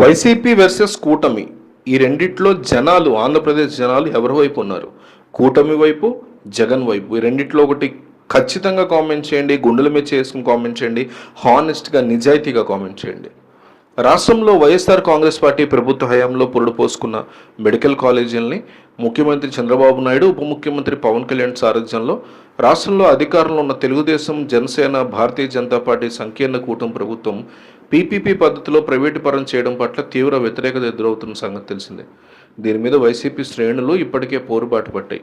YCP versus కూటమి ఈ రెండిట్లో జనాలు ఆంధ్రప్రదేశ్ జనాలు ఎవరి వైపు ఉన్నారు? కూటమి వైపు జగన్ వైపు? ఈ రెండిట్లో ఒకటి ఖచ్చితంగా కామెంట్ చేయండి గుండెల మీద చేసుకుని కామెంట్ చేయండి హానెస్ట్గా నిజాయితీగా కామెంట్ చేయండి. రాష్ట్రంలో వైఎస్ఆర్ కాంగ్రెస్ పార్టీ ప్రభుత్వ హయాంలో పురుడు పోసుకున్న మెడికల్ కాలేజీలని ముఖ్యమంత్రి చంద్రబాబు నాయుడు ఉప ముఖ్యమంత్రి పవన్ కళ్యాణ్ సారథ్యంలో రాష్ట్రంలో అధికారంలో ఉన్న తెలుగుదేశం జనసేన భారతీయ జనతా పార్టీ సంకీర్ణ కూటమి ప్రభుత్వం పీపీపీ పద్ధతిలో ప్రైవేటు పరం చేయడం పట్ల తీవ్ర వ్యతిరేకత ఎదురవుతున్న సంగతి తెలిసిందే. దీని మీద వైసీపీ శ్రేణులు ఇప్పటికే పోరుబాటు పట్టాయి.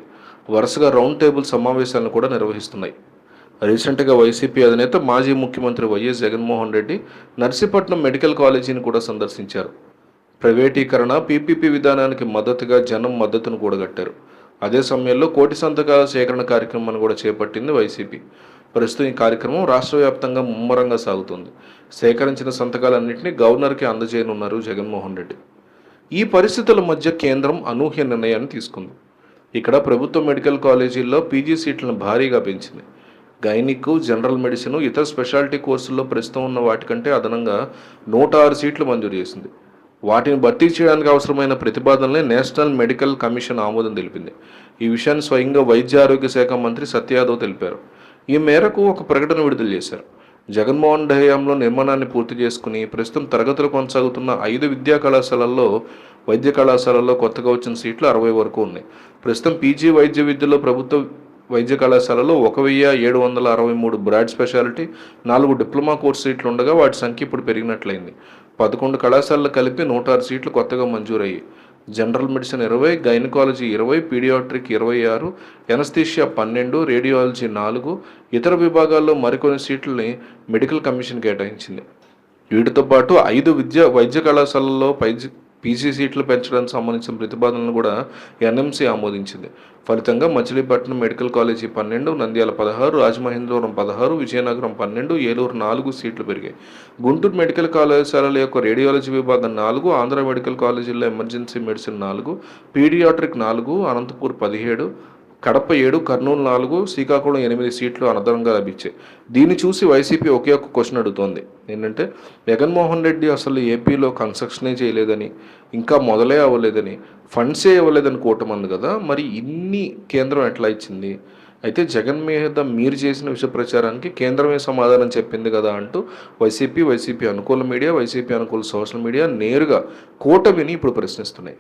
వరుసగా రౌండ్ టేబుల్ సమావేశాలను కూడా నిర్వహిస్తున్నాయి. రీసెంట్గా వైసీపీ అధినేత మాజీ ముఖ్యమంత్రి వైఎస్ జగన్మోహన్ రెడ్డి నర్సీపట్నం మెడికల్ కాలేజీని కూడా సందర్శించారు. ప్రైవేటీకరణ పీపీపీ విధానానికి మద్దతుగా జనం మద్దతును కూడగట్టారు. అదే సమయంలో కోటి సంతకాల సేకరణ కార్యక్రమాన్ని కూడా చేపట్టింది వైసీపీ. ప్రస్తుతం ఈ కార్యక్రమం రాష్ట్ర వ్యాప్తంగా ముమ్మరంగా సాగుతుంది. సేకరించిన సంతకాలన్నింటినీ గవర్నర్కి అందజేయనున్నారు జగన్మోహన్ రెడ్డి. ఈ పరిస్థితుల మధ్య కేంద్రం అనూహ్య నిర్ణయాన్ని తీసుకుంది. ఇక్కడ ప్రభుత్వ మెడికల్ కాలేజీల్లో పీజీ సీట్లను భారీగా పెంచింది. గైనిక్ జనరల్ మెడిసిన్ ఇతర స్పెషాలిటీ కోర్సుల్లో ప్రస్తుతం ఉన్న వాటికంటే అదనంగా నూట ఆరు సీట్లు మంజూరు చేసింది. వాటిని భర్తీ చేయడానికి అవసరమైన ప్రతిపాదనలే నేషనల్ మెడికల్ కమిషన్ ఆమోదం తెలిపింది. ఈ విషయాన్ని స్వయంగా వైద్య ఆరోగ్య శాఖ మంత్రి సత్యాదవ్ తెలిపారు. ఈ మేరకు ఒక ప్రకటన విడుదల చేశారు. జగన్మోహన్ హయాంలో నిర్మాణాన్ని పూర్తి చేసుకుని ప్రస్తుతం తరగతులు కొనసాగుతున్న ఐదు విద్యా కళాశాలల్లో వైద్య కళాశాలల్లో కొత్తగా వచ్చిన సీట్లు అరవై వరకు ఉన్నాయి. ప్రస్తుతం పీజీ వైద్య విద్యలో ప్రభుత్వ వైద్య కళాశాలలో ఒక వెయ్యి ఏడు వందల అరవై మూడు బ్రాడ్ స్పెషాలిటీ నాలుగు డిప్లొమా కోర్స్ సీట్లు ఉండగా వాటి సంఖ్య ఇప్పుడు పెరిగినట్లయింది. పదకొండు కళాశాలలు కలిపి నూట ఆరు సీట్లు కొత్తగా మంజూరయ్యాయి. జనరల్ మెడిసిన్ ఇరవై గైనకాలజీ ఇరవై పీడియాట్రిక్ ఇరవై ఆరు ఎనస్థీషియా పన్నెండు రేడియాలజీ నాలుగు. ఇతర విభాగాల్లో మరికొన్ని సీట్లని మెడికల్ కమిషన్ కేటాయించింది. వీటితో పాటు ఐదు విద్య వైద్య కళాశాలల్లో వైద్య పీజీ సీట్లు పెంచడానికి సంబంధించిన ప్రతిపాదనలు కూడా ఎన్ఎంసీ ఆమోదించింది. ఫలితంగా మచిలీపట్నం మెడికల్ కాలేజీ పన్నెండు నంద్యాల పదహారు రాజమహేంద్రవరం పదహారు విజయనగరం పన్నెండు ఏలూరు నాలుగు సీట్లు పెరిగాయి. గుంటూరు మెడికల్ కళాశాలల యొక్క రేడియాలజీ విభాగం నాలుగు ఆంధ్ర మెడికల్ కాలేజీలో ఎమర్జెన్సీ మెడిసిన్ నాలుగు పీడియాట్రిక్ నాలుగు అనంతపూర్ పదిహేడు కడప ఏడు కర్నూలు నాలుగు శ్రీకాకుళం ఎనిమిది సీట్లు అనదరంగా లభించాయి. దీన్ని చూసి వైసీపీ ఒకే ఒక క్వశ్చన్ అడుగుతోంది. ఏంటంటే జగన్మోహన్ రెడ్డి అసలు ఏపీలో కన్స్ట్రక్షనే చేయలేదని ఇంకా మొదలే అవ్వలేదని ఫండ్సే ఇవ్వలేదని కూటమంది కదా మరి ఇన్ని కేంద్రం ఎట్లా ఇచ్చింది? అయితే జగన్ మీద మీరు చేసిన విషయ ప్రచారానికి కేంద్రమే సమాధానం చెప్పింది కదా అంటూ వైసీపీ వైసీపీ అనుకూల మీడియా వైసీపీ అనుకూల సోషల్ మీడియా నేరుగా కూటమిని ఇప్పుడు ప్రశ్నిస్తున్నాయి.